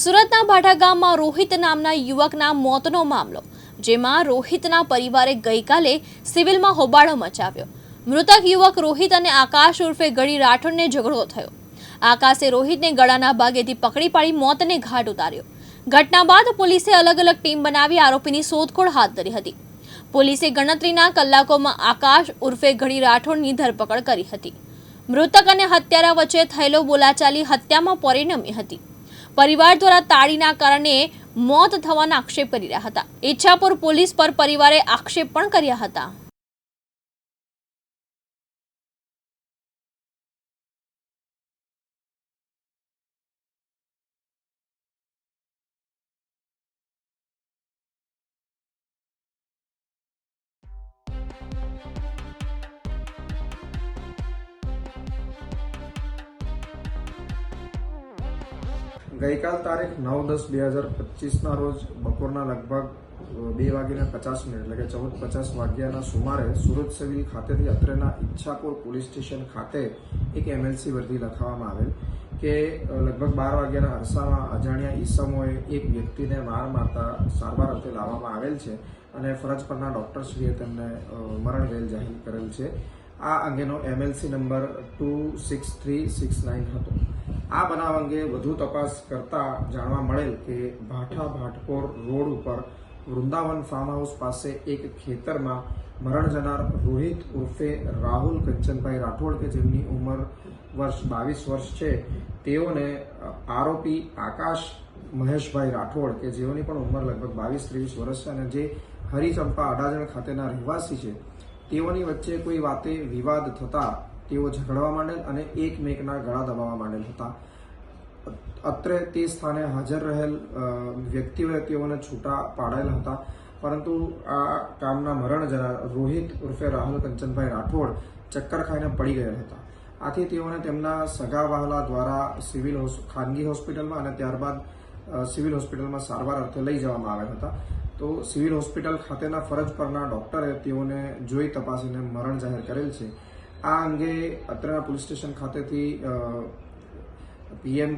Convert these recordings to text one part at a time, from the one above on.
સુરતના ભાઠા ગામમાં રોહિત નામના યુવકના મોતનો મામલો, જેમાં રોહિતના પરિવારે ગઈકાલે સિવિલમાં હોબાળો મચાવ્યો. મૃતક યુવક રોહિત અને આકાશ ઉર્ફે ગળી રાઠોડને ઝઘડો થયો. આકાશે રોહિતને ગળાના ભાગેથી પકડી પાડી મોતને ઘાટ ઉતાર્યો. ઘટના બાદ પોલીસે અલગ અલગ ટીમ બનાવી આરોપીની શોધખોળ હાથ ધરી હતી. પોલીસે ગણતરીના કલાકોમાં આકાશ ઉર્ફે ઘડી રાઠોડની ધરપકડ કરી હતી. મૃતક અને હત્યારા વચ્ચે થયેલો બોલાચાલી હત્યામાં પરિણમી હતી. પરિવાર દ્વારા તાળીના કારણે મોત થવાના આક્ષેપ કરી રહ્યા હતા. ઈચ્છાપુર પોલીસ પર પરિવારે આક્ષેપ પણ કર્યા હતા. ગઈકાલ તારીખ નવ દસ બે હજાર પચીસના રોજ બપોરના લગભગ બે વાગીને પચાસ મિનિટ, એટલે કે ચૌદ પચાસ વાગ્યાના સુમારે સુરત સિવિલ ખાતેથી અત્રેના ઈચ્છાપુર પોલીસ સ્ટેશન ખાતે એક એમએલસી વર્ધી લખાવવામાં આવેલ કે લગભગ બાર વાગ્યાના અરસામાં અજાણ્યા ઈસમોએ એક વ્યક્તિને માર મારતા સારવાર અર્થે લાવવામાં આવેલ છે અને ફરજ પરના ડોક્ટરશ્રીએ તેમને મરણ વેલ જાહેર કરેલ છે. આ અંગેનો MLC number two six three six nine હતો. આ બનાવ અંગે વધુ તપાસ કરતા જાણવા મળેલ કે ભાઠા ભાટકોર રોડ ઉપર વૃંદાવન ફાર્મ હાઉસ પાસે એક ખેતરમાં મરણ જનાર રોહિત ઉર્ફે રાહુલ કંચનભાઈ રાઠોડ કે જેમની ઉંમર વર્ષ બાવીસ વર્ષ છે, તેઓને આરોપી આકાશ મહેશભાઈ રાઠોડ કે જેઓની પણ ઉંમર લગભગ બાવીસ ત્રેવીસ વર્ષ છે અને જે હરિચંપા અડાજણ ખાતેના રહેવાસી છે, તેઓની વચ્ચે કોઈ વાતે વિવાદ થતા તેઓ ઝઘડવા માંડેલ અને એકમેકના ગળા દબાવવા માંડેલ હતા. અત્રે તે સ્થાને હાજર રહેલ વ્યક્તિઓએ તેઓને છૂટા પાડેલ હતા. પરંતુ આ કામના મરણ જરા રોહિત ઉર્ફે રાહુલ કંચનભાઈ રાઠોડ ચક્કર ખાઈને પડી ગયેલ હતા. આથી તેઓને તેમના સગા વહાલા દ્વારા સિવિલ ખાનગી હોસ્પિટલમાં અને ત્યારબાદ સિવિલ હોસ્પિટલમાં સારવાર અર્થે લઈ જવામાં આવ્યા હતા. તો સિવિલ હોસ્પિટલ ખાતેના ફરજ પરના ડોક્ટરે તેઓને જોઈ તપાસીને મરણ જાહેર કરેલ છે. આ અંગે અત્રના પોલીસ સ્ટેશન ખાતેથી પીએમ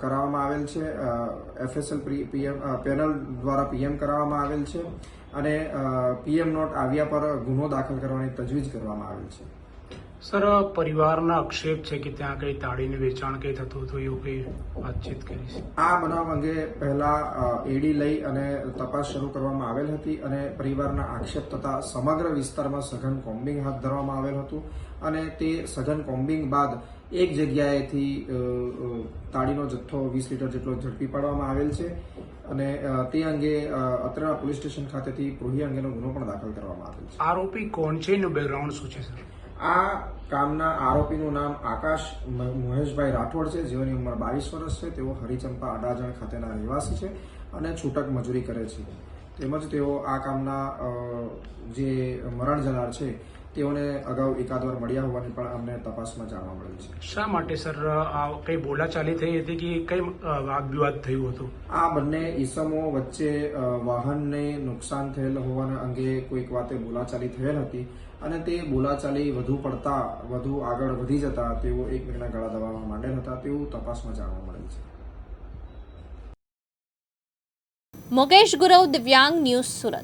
કરાવવામાં આવેલ છે. એફએસએલ પીએમ પેનલ દ્વારા પીએમ કરાવવામાં આવેલ છે અને પીએમ નોટ આવ્યા પર ગુનો દાખલ કરવાની તજવીજ કરવામાં આવેલ છે. સર પરિવારના આક્ષેપ છે કે ત્યાં કઈ તાળીનું વેચાણ કઈ થતું હતું એવું કઈ વાતચીત કરી છે? આ બનાવ અંગે પહેલા એડી લઈ અને તપાસ શરૂ કરવામાં આવેલ હતી અને પરિવારના આક્ષેપ થતા સમગ્ર વિસ્તારમાં સઘન કોમ્બિંગ હાથ ધરવામાં આવેલ હતું અને તે સઘન કોમ્બિંગ બાદ એક જગ્યાએથી તાળીનો જથ્થો વીસ લીટર જેટલો ઝડપી પાડવામાં આવેલ છે અને તે અંગે અત્રેના પોલીસ સ્ટેશન ખાતેથી પ્રોહી અંગેનો ગુનો પણ દાખલ કરવામાં આવેલ છે. આરોપી કોણ છે એનું બેકગ્રાઉન્ડ શું છે સર? આ કામના આરોપીનું નામ આકાશ મહેશભાઈ રાઠોડ છે. જેઓની ઉંમર બાવીસ વર્ષ છે. તેઓ હરિચંપા અડાજણ ખાતેના રહેવાસી છે અને છૂટક મજૂરી કરે છે. તેમજ તેઓ આ કામના જે મરણ જનાર છે તેઓને અગાઉ એકાદ વાર મળ્યા હોવાની પણ અમને તપાસમાં જાણવા મળ્યું છે. શા માટે સર આ કઈ બોલાચાલી થઈ હતી કે કઈ વાદ વિવાદ થયું હતું? આ બંને ઈસમો વચ્ચે વાહનને નુકસાન થયેલ હોવાના અંગે કોઈક વાતે બોલાચાલી થયેલ હતી અને તે બોલાચાલી વધુ પડતા વધુ આગળ વધી જતા તેઓ એકબીજાના ગળા દબાવવા માંડેલ હતા તેવું તપાસમાં જાણવા મળેલ છે. મુકેશ ગુરવ દિવ્યાંગ ન્યૂઝ સુરત.